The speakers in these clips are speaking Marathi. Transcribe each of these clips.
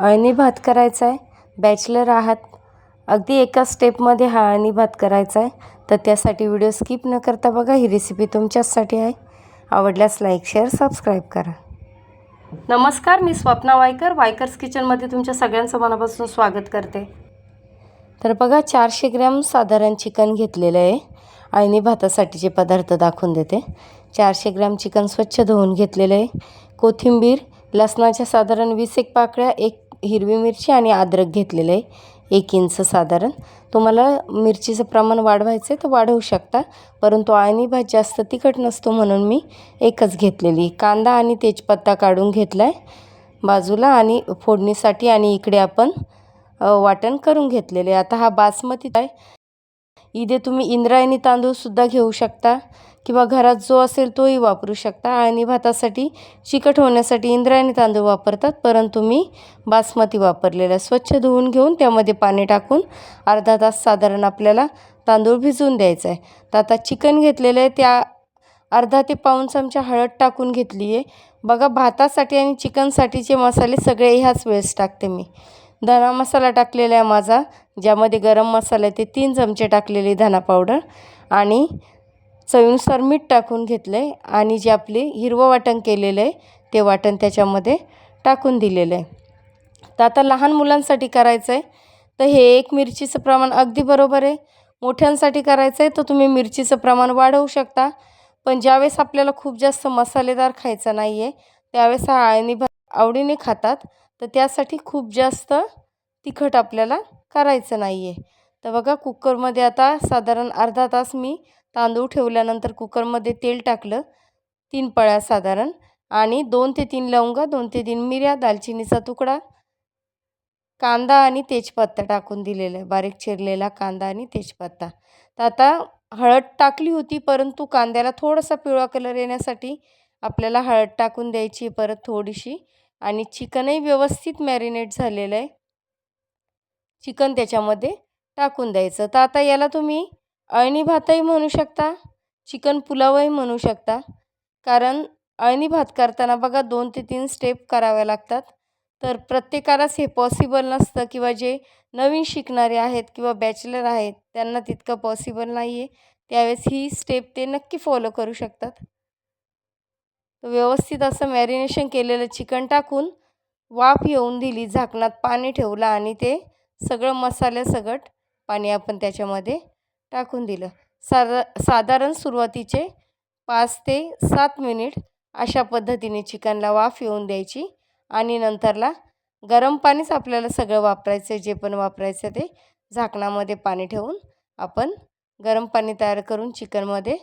अळणी भात करायचा आहे बॅचलर आहात. अगदी एका स्टेपमध्ये हा अळणी भात करायचा आहे तर त्यासाठी व्हिडिओ स्किप न करता बघा ही रेसिपी तुमच्याचसाठी आहे. आवडल्यास लाईक शेअर सबस्क्राईब करा. नमस्कार मी स्वप्ना वायकर. वायकर्स किचनमध्ये तुमच्या सगळ्यांचं मनापासून स्वागत करते. तर बघा चारशे ग्रॅम साधारण चिकन घेतलेलं आहे. अळणी भातासाठीचे पदार्थ दाखवून देते. चारशे ग्रॅम चिकन स्वच्छ धुवून घेतलेलं आहे. कोथिंबीर लसणाच्या साधारण वीस एक पाकळ्या एक हिरवी मिरची आणि अद्रक घेतलेलं आहे. एक इंच साधारण. तुम्हाला मिरचीचं प्रमाण वाढवायचं आहे तर वाढवू शकता. परंतु आणि भात जास्त तिखट नसतो म्हणून मी एकच घेतलेली. कांदा आणि तेजपत्ता काढून घेतला आहे बाजूला आणि फोडणीसाठी आणि इकडे आपण वाटण करून घेतलेले आता हा बासमती आहे. इथे तुम्ही इंद्रायणी तांदूळसुद्धा घेऊ शकता. किंवा घरात जो असेल तोही वापरू शकता. आणि भातासाठी चिकट होण्यासाठी इंद्रायणी तांदूळ वापरतात परंतु मी बासमती वापरलेला स्वच्छ धुवून घेऊन त्यामध्ये पाणी टाकून अर्धा तास साधारण आपल्याला तांदूळ भिजवून द्यायचा आहे. तर आता चिकन घेतलेलं आहे त्या अर्धा ते पाऊन चमचा हळद टाकून घेतली आहे. बघा भातासाठी आणि चिकनसाठीचे मसाले सगळे ह्याच वेळेस टाकते मी. धना मसाला टाकलेला आहे माझा ज्यामध्ये गरम मसाला आहे ते तीन चमचे टाकलेले धना पावडर. आणि चवीनुसार मीठ टाकून घेतलं आहे आणि जे आपले हिरवं वाटण केलेलं आहे ते वाटण त्याच्यामध्ये टाकून दिलेलं आहे. तर आता लहान मुलांसाठी करायचं आहे तर हे एक मिरचीचं प्रमाण अगदी बरोबर आहे. मोठ्यांसाठी करायचं आहे तर तुम्ही मिरचीचं प्रमाण वाढवू शकता. पण ज्यावेळेस आपल्याला खूप जास्त मसालेदार खायचं नाही आहे त्यावेळेस हा आळणी भात आवडीने खातात. तर त्यासाठी खूप जास्त तिखट आपल्याला करायचं नाही आहे तर बघा कुकरमध्ये आता साधारण अर्धा तास मी तांदूळ ठेवल्यानंतर कुकरमध्ये तेल टाकलं. तीन पळ्या साधारण आणि दोन ते तीन लवंगा दोन ते तीन मिऱ्या दालचिनीचा तुकडा कांदा आणि तेजपत्ता टाकून दिलेला. आहे बारीक चिरलेला कांदा आणि तेजपत्ता. तर आता हळद टाकली होती परंतु कांद्याला थोडासा पिवळा कलर येण्यासाठी आपल्याला हळद टाकून द्यायची परत थोडीशी. आणि चिकनही व्यवस्थित मॅरिनेट झालेलं आहे. चिकन त्याच्यामध्ये टाकून द्यायचं. तर आता याला तुम्ही अळणी भातही म्हणू शकता चिकन पुलावही म्हणू शकता. कारण अळणी भात करताना बघा दोन ते तीन स्टेप कराव्या लागतात. तर प्रत्येकालाच हे पॉसिबल नसतं किंवा जे नवीन शिकणारे आहेत किंवा बॅचलर आहेत त्यांना तितकं पॉसिबल नाही आहे त्यावेळेस ही स्टेप ते नक्की फॉलो करू शकतात. व्यवस्थित असं मॅरिनेशन केलेलं चिकन टाकून वाफ येऊन दिली झाकणात पाणी ठेवलं आणि ते सगळं मसाल्यासकट पाणी आपण त्याच्यामध्ये टाकून दिलं. साधा साधारण सुरुवातीचे पाच ते सात मिनिट अशा पद्धतीने चिकनला वाफ येऊन द्यायची आणि नंतरला गरम पाणीच आपल्याला सगळं वापरायचं आहे जे पण वापरायचं ते झाकणामध्ये पाणी ठेवून आपण गरम पाणी तयार करून चिकनमध्ये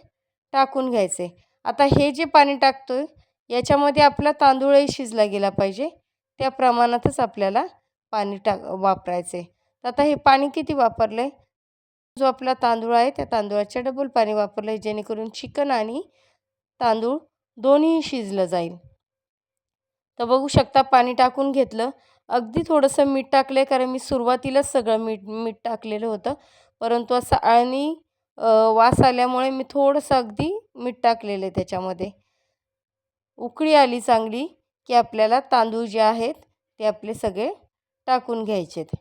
टाकून घ्यायचे. आता हे जे पाणी टाकतो आहे याच्यामध्ये आपला तांदूळही शिजला गेला पाहिजे. त्या प्रमाणातच आपल्याला पाणी टाक वापरायचे तर आता हे पाणी किती वापरलं आहे जो आपला तांदूळ आहे त्या तांदूळाच्या डबल पाणी वापरलं आहे जेणेकरून चिकन आणि तांदूळ दोन्ही शिजलं जाईल. तर बघू शकता पाणी टाकून घेतलं. अगदी थोडंसं मीठ टाकलं आहे कारण मी सुरुवातीलाच सगळं मीठ मीठ टाकलेलं होतं. परंतु असं आळणी वास आल्यामुळे मी थोडंसं अगदी मीठ टाकलेलं आहे त्याच्यामध्ये. उकळी आली चांगली की आपल्याला तांदूळ जे आहेत ते आपले सगळे टाकून घ्यायचेत.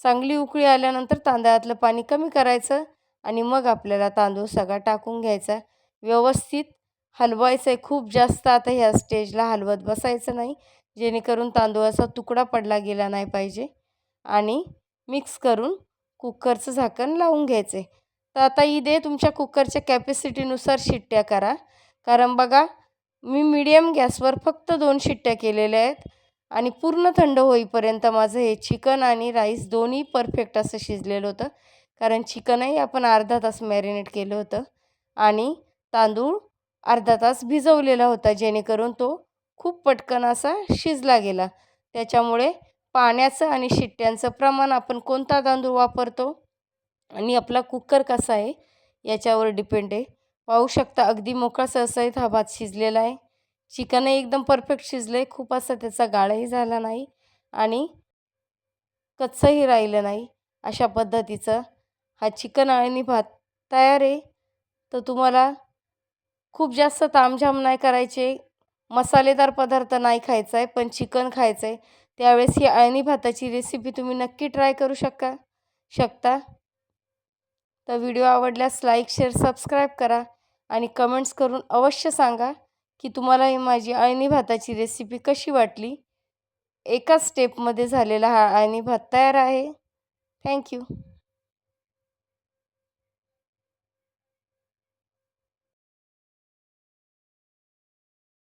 चांगली उकळी आल्यानंतर तांदळातलं पाणी कमी करायचं आणि मग आपल्याला तांदूळ सगळा टाकून घ्यायचा. व्यवस्थित हलवायचं आहे खूप जास्त. आता ह्या स्टेजला हलवत बसायचं नाही. जेणेकरून तांदूळाचा तुकडा पडला गेला नाही पाहिजे. आणि मिक्स करून कुकरचं झाकण लावून घ्यायचे तर आता इथे तुमच्या कुकरच्या कॅपॅसिटीनुसार शिट्ट्या करा. कारण बघा मी मीडियम गॅसवर फक्त दोन शिट्ट्या केलेल्या आहेत. आणि पूर्ण थंड होईपर्यंत माझं हे चिकन आणि राईस दोन्ही परफेक्ट असं शिजलेलं होतं. कारण चिकनही आपण अर्धा तास मॅरिनेट केलं होतं. आणि तांदूळ अर्धा तास भिजवलेला होता जेणेकरून तो खूप पटकन असा शिजला गेला. त्याच्यामुळे पाण्याचं आणि शिट्ट्यांचं प्रमाण आपण कोणता तांदूळ वापरतो आणि आपला कुकर कसा आहे याच्यावर डिपेंड आहे. पाहू शकता अगदी मोकळा सहसहित हा भात शिजलेला आहे. चिकनही एकदम परफेक्ट शिजलं आहे खूप असं त्याचा गाळाही झाला नाही आणि कच्चंही राहिलं नाही अशा पद्धतीचं. हा चिकन आणि भात तयार आहे. तर तुम्हाला खूप जास्त तामझाम नाही करायचे. मसालेदार पदार्थ नाही खायचा आहे पण चिकन खायचं आहे त्यावेळेस ही अळणी भाताची रेसिपी तुम्ही नक्की ट्राय करू शका शकता. तर व्हिडिओ आवडल्यास लाईक शेअर सबस्क्राईब करा आणि कमेंट्स करून अवश्य सांगा. की तुम्हाला ही माझी अळणी भाताची रेसिपी कशी वाटली? एकाच स्टेपमध्ये झालेला हा अळणी भात तयार आहे. थँक्यू